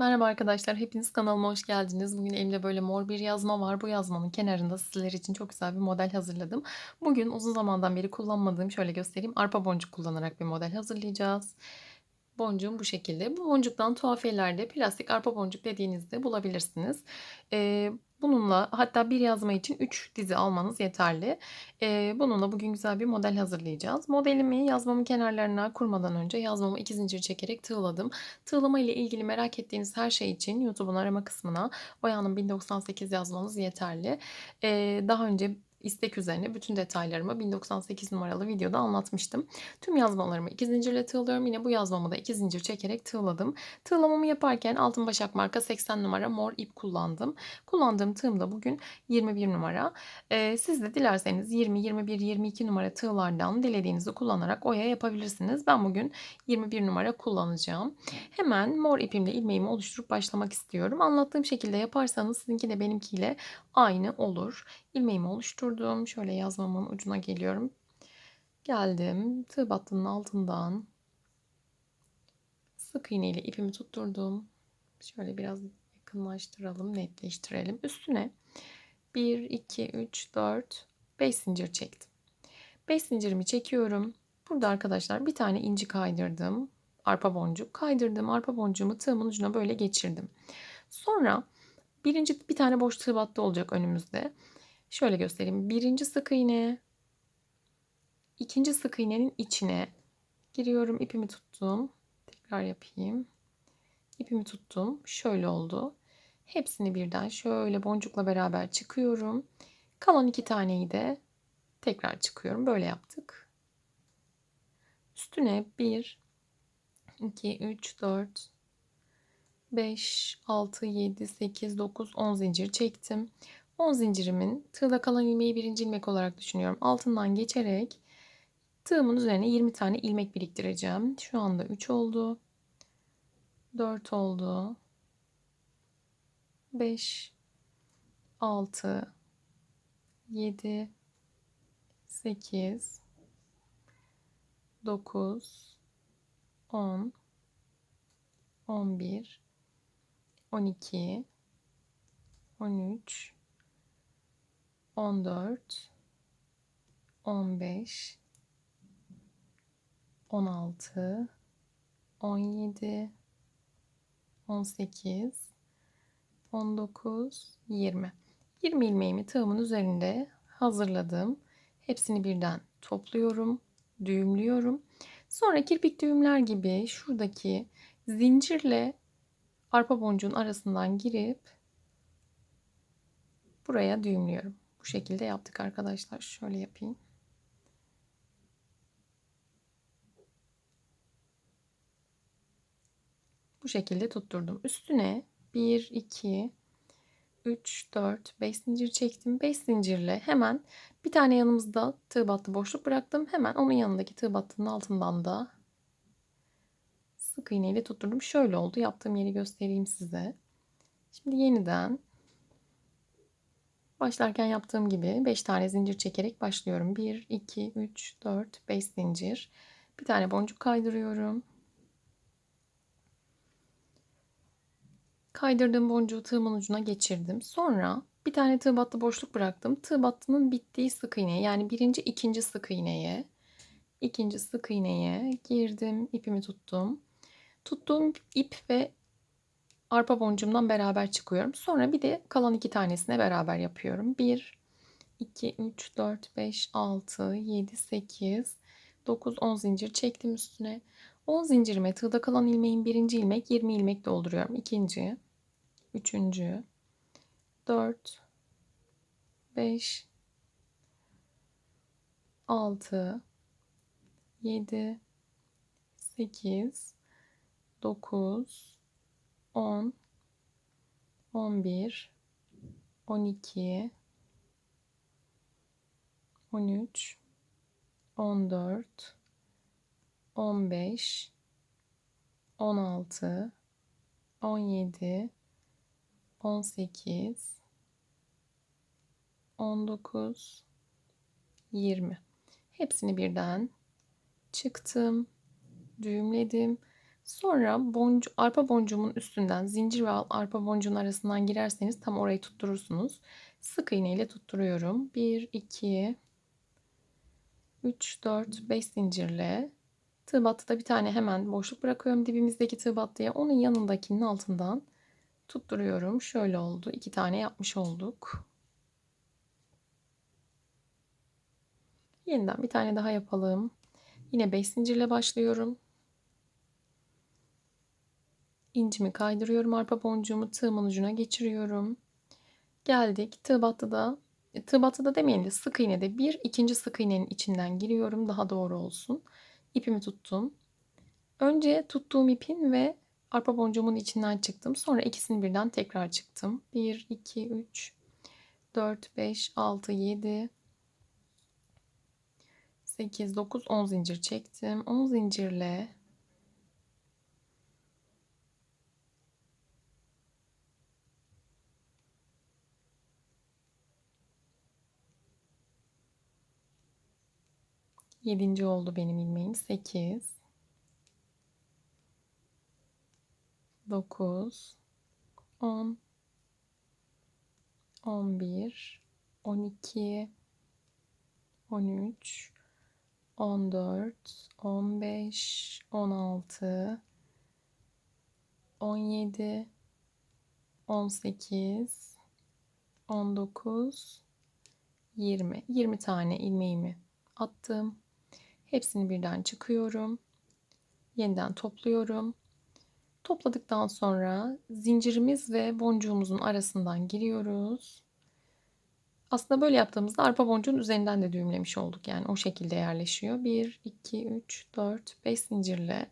Merhaba arkadaşlar, hepiniz kanalıma hoş geldiniz. Bugün elimde böyle mor bir yazma var. Bu yazmanın kenarında sizler için çok güzel bir model hazırladım. Bugün uzun zamandan beri kullanmadığım, şöyle göstereyim, arpa boncuk kullanarak bir model hazırlayacağız. Boncuğum bu şekilde. Bu boncuktan tuhafiyelerde plastik arpa boncuk dediğinizde bulabilirsiniz. Ee, bununla hatta bir yazma için 3 dizi almanız yeterli. Ee, bununla bugün güzel bir model hazırlayacağız. Modelimi yazmamın kenarlarına kurmadan önce yazmamı iki zincir çekerek tığladım. Tığlama ile ilgili merak ettiğiniz her şey için YouTube'un arama kısmına Oya'nın 1098 yazmanız yeterli. Ee, daha önce istek üzerine bütün detaylarımı 1098 numaralı videoda anlatmıştım. Tüm yazmalarımı iki zincirle tığlıyorum. Yine bu yazmamı da iki zincir çekerek tığladım. Tığlamamı yaparken Altın Başak marka 80 numara mor ip kullandım. Kullandığım tığım da bugün 21 numara. Ee, siz de dilerseniz 20, 21, 22 numara tığlardan dilediğinizi kullanarak oya yapabilirsiniz. Ben bugün 21 numara kullanacağım. Hemen mor ipimle ilmeğimi oluşturup başlamak istiyorum. Anlattığım şekilde yaparsanız sizinki de benimkiyle aynı olur. İlmeğimi oluşturdum. Şöyle yazmamın ucuna geliyorum. Geldim. Tığ battının altından sık iğne ile ipimi tutturdum. Şöyle biraz yakınlaştıralım, netleştirelim. Üstüne 1, 2, 3, 4, 5 zincir çektim. 5 zincirimi çekiyorum. Burada arkadaşlar bir tane inci kaydırdım. Arpa boncuk. Kaydırdım arpa boncuğumu tığımın ucuna böyle geçirdim. Sonra birinci bir tane boş tığ battı olacak önümüzde. Şöyle göstereyim. Birinci sık iğne, ikinci sık iğnenin içine giriyorum. ipimi tuttum. Tekrar yapayım. İpimi tuttum. Şöyle oldu. Hepsini birden şöyle boncukla beraber çıkıyorum. Kalan iki taneyi de tekrar çıkıyorum. Böyle yaptık. Üstüne 1, 2, 3, 4, 5, 6, 7, 8, 9, 10 zincir çektim. 10 zincirimin tığda kalan ilmeği birinci ilmek olarak düşünüyorum. Altından geçerek tığımın üzerine 20 tane ilmek biriktireceğim. Şu anda 3 oldu. 4 oldu. 5 6 7 8 9 10 11 12 13 14 15 16 17 18 19 20 20 ilmeğimi tığımın üzerinde hazırladım. Hepsini birden topluyorum, düğümlüyorum. Sonra kirpik düğümler gibi şuradaki zincirle arpa boncuğun arasından girip buraya düğümlüyorum. Bu şekilde yaptık arkadaşlar. Şöyle yapayım. Bu şekilde tutturdum. Üstüne 1, 2, 3, 4, 5 zincir çektim. 5 zincirle hemen bir tane yanımızda tığ battı boşluk bıraktım. Hemen onun yanındaki tığ battının altından da sık iğne ile tutturdum. Şöyle oldu. Yaptığım yeri göstereyim size. Şimdi yeniden başlarken yaptığım gibi 5 tane zincir çekerek başlıyorum. 1, 2, 3, 4, 5 zincir. Bir tane boncuk kaydırıyorum. Kaydırdığım boncuğu tığımın ucuna geçirdim. Sonra bir tane tığ battı boşluk bıraktım. Tığ battının bittiği sık iğneye yani birinci ikinci sık iğneye ikinci sık iğneye girdim. ipimi tuttum. Tuttuğum ip ve arpa boncuğumdan beraber çıkıyorum. Sonra bir de kalan iki tanesine beraber yapıyorum. 1, 2, 3, 4, 5, 6, 7, 8, 9, 10 zincir çektim üstüne. 10 zincirime tığda kalan ilmeğin birinci ilmek 20 ilmek dolduruyorum. İkinci, üçüncü, 4, 5, 6, 7, 8, 9, 10, 11, 12, 13, 14, 15, 16, 17, 18, 19, 20. Hepsini birden çıktım, düğümledim. Sonra boncu arpa boncuğumun üstünden zincir ve arpa boncuğun arasından girerseniz tam orayı tutturursunuz. Sık iğne ile tutturuyorum. 1, 2, 3, 4, 5 zincirle. Tığ battıda bir tane hemen boşluk bırakıyorum dibimizdeki tığ battıya. Onun yanındakinin altından tutturuyorum. Şöyle oldu. İki tane yapmış olduk. Yeniden bir tane daha yapalım. Yine 5 zincirle başlıyorum. İncimi kaydırıyorum. Arpa boncuğumu tığımın ucuna geçiriyorum. Geldik. Tığ battıda e, tığ battıda demeyelim de sık iğnede bir ikinci sık iğnenin içinden giriyorum. Daha doğru olsun. İpimi tuttum. Önce tuttuğum ipin ve arpa boncuğumun içinden çıktım. Sonra ikisini birden tekrar çıktım. 1, 2, 3, 4, 5, 6, 7, 8, 9, 10 zincir çektim. 10 zincirle 7. oldu benim ilmeğim. 8 9 10 11 12 13 14 15 16 17 18 19 20 20 tane ilmeğimi attım. Hepsini birden çıkıyorum. Yeniden topluyorum. Topladıktan sonra zincirimiz ve boncuğumuzun arasından giriyoruz. Aslında böyle yaptığımızda arpa boncuğun üzerinden de düğümlemiş olduk. Yani o şekilde yerleşiyor. 1, 2, 3, 4, 5 zincirle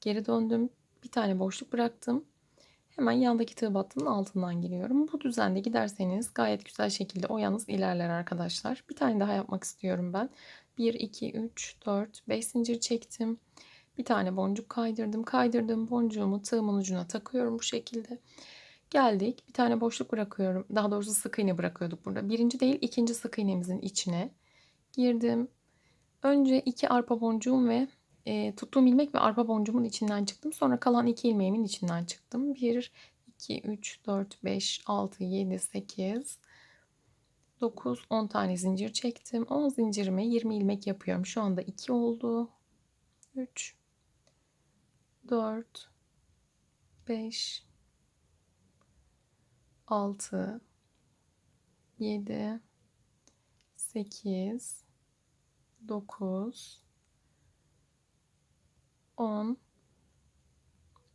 geri döndüm. Bir tane boşluk bıraktım. Hemen yandaki tığ battının altından giriyorum. Bu düzende giderseniz gayet güzel şekilde oyanız ilerler arkadaşlar. Bir tane daha yapmak istiyorum ben. 1, 2, 3, 4, 5 zincir çektim. Bir tane boncuk kaydırdım. Kaydırdığım boncuğumu tığımın ucuna takıyorum bu şekilde. Geldik. Bir tane boşluk bırakıyorum. Daha doğrusu sık iğne bırakıyorduk burada. Birinci değil ikinci sık iğnemizin içine girdim. Önce iki arpa boncuğum ve e, tuttuğum ilmek ve arpa boncuğumun içinden çıktım. Sonra kalan iki ilmeğimin içinden çıktım. 1, 2, 3, 4, 5, 6, 7, 8, 9, 10 tane zincir çektim. 10 zincirime 20 ilmek yapıyorum. Şu anda 2 oldu. 3, 4, 5, 6, 7, 8, 9, 10,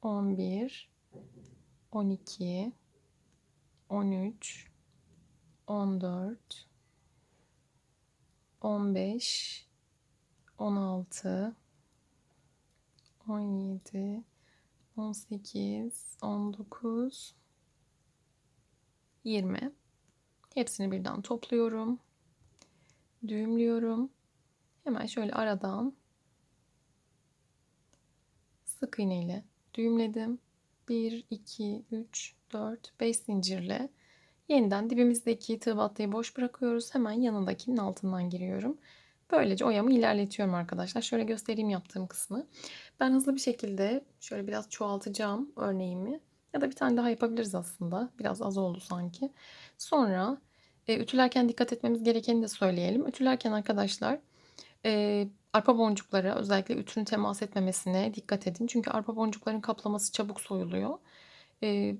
11, 12, 13, 14, 15, 16, 17, 18, 19, 20. Hepsini birden topluyorum. Düğümlüyorum. Hemen şöyle aradan sık iğne ile düğümledim. 1, 2, 3, 4, 5 zincirle yeniden dibimizdeki tığ battıyı boş bırakıyoruz. Hemen yanındakinin altından giriyorum. Böylece oyamı ilerletiyorum arkadaşlar. Şöyle göstereyim yaptığım kısmı. Ben hızlı bir şekilde şöyle biraz çoğaltacağım örneğimi. Ya da bir tane daha yapabiliriz aslında. Biraz az oldu sanki. Sonra e, ütülerken dikkat etmemiz gerekeni de söyleyelim. Ütülerken arkadaşlar e, arpa boncukları özellikle ütünün temas etmemesine dikkat edin. Çünkü arpa boncukların kaplaması çabuk soyuluyor. E,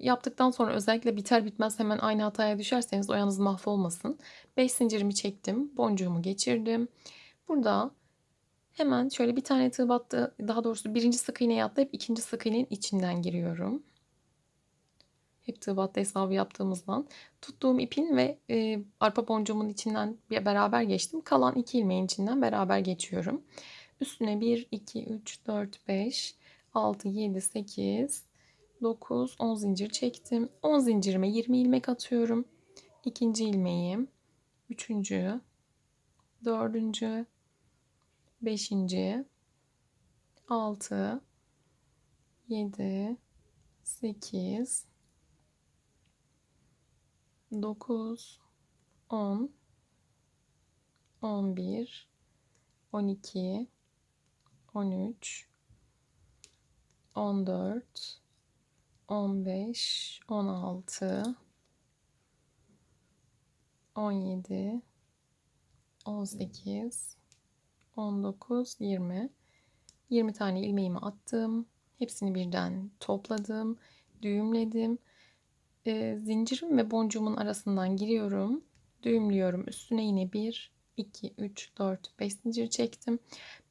yaptıktan sonra özellikle biter bitmez hemen aynı hataya düşerseniz oyanız mahvolmasın. 5 zincirimi çektim. Boncuğumu geçirdim. Burada hemen şöyle bir tane tığ battı. Daha doğrusu birinci sık iğneyi atlayıp ikinci sık iğnenin içinden giriyorum. Hep tığ battı hesabı yaptığımızdan. Tuttuğum ipin ve e, arpa boncuğumun içinden beraber geçtim. Kalan iki ilmeğin içinden beraber geçiyorum. Üstüne 1, 2, 3, 4, 5, 6, 7, 8, 9, 10 zincir çektim. 10 zincirime 20 ilmek atıyorum. İkinci ilmeğim, üçüncü, dördüncü, beşinci, altı, yedi, sekiz, dokuz, on, on bir, on iki, on üç, 14 15 16 17 18 19 20 20 tane ilmeğimi attım. Hepsini birden topladım. Düğümledim. Ee, zincirim ve boncuğumun arasından giriyorum. Düğümlüyorum. Üstüne yine 1, 2, 3, 4, 5 zincir çektim.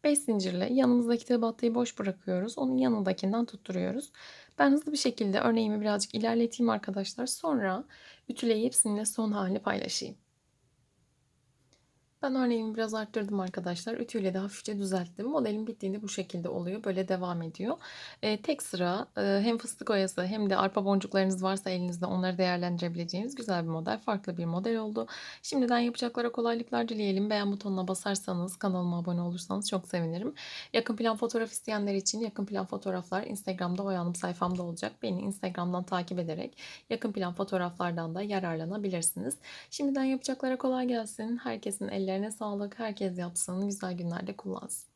5 zincirle yanımızdaki tabattayı boş bırakıyoruz. Onun yanındakinden tutturuyoruz. Ben hızlı bir şekilde örneğimi birazcık ilerleteyim arkadaşlar. Sonra ütüleyip sizinle son halini paylaşayım. Ben örneğimi biraz arttırdım arkadaşlar. Ütüyle de hafifçe düzelttim. Modelin bittiğinde bu şekilde oluyor. Böyle devam ediyor. Ee, tek sıra e, hem fıstık oyası hem de arpa boncuklarınız varsa elinizde onları değerlendirebileceğiniz güzel bir model. Farklı bir model oldu. Şimdiden yapacaklara kolaylıklar dileyelim. Beğen butonuna basarsanız, kanalıma abone olursanız çok sevinirim. Yakın plan fotoğraf isteyenler için yakın plan fotoğraflar Instagram'da Oyanım sayfamda olacak. Beni Instagram'dan takip ederek yakın plan fotoğraflardan da yararlanabilirsiniz. Şimdiden yapacaklara kolay gelsin. Herkesin ellerine sağlık. Herkes yapsın. Güzel günlerde kullansın.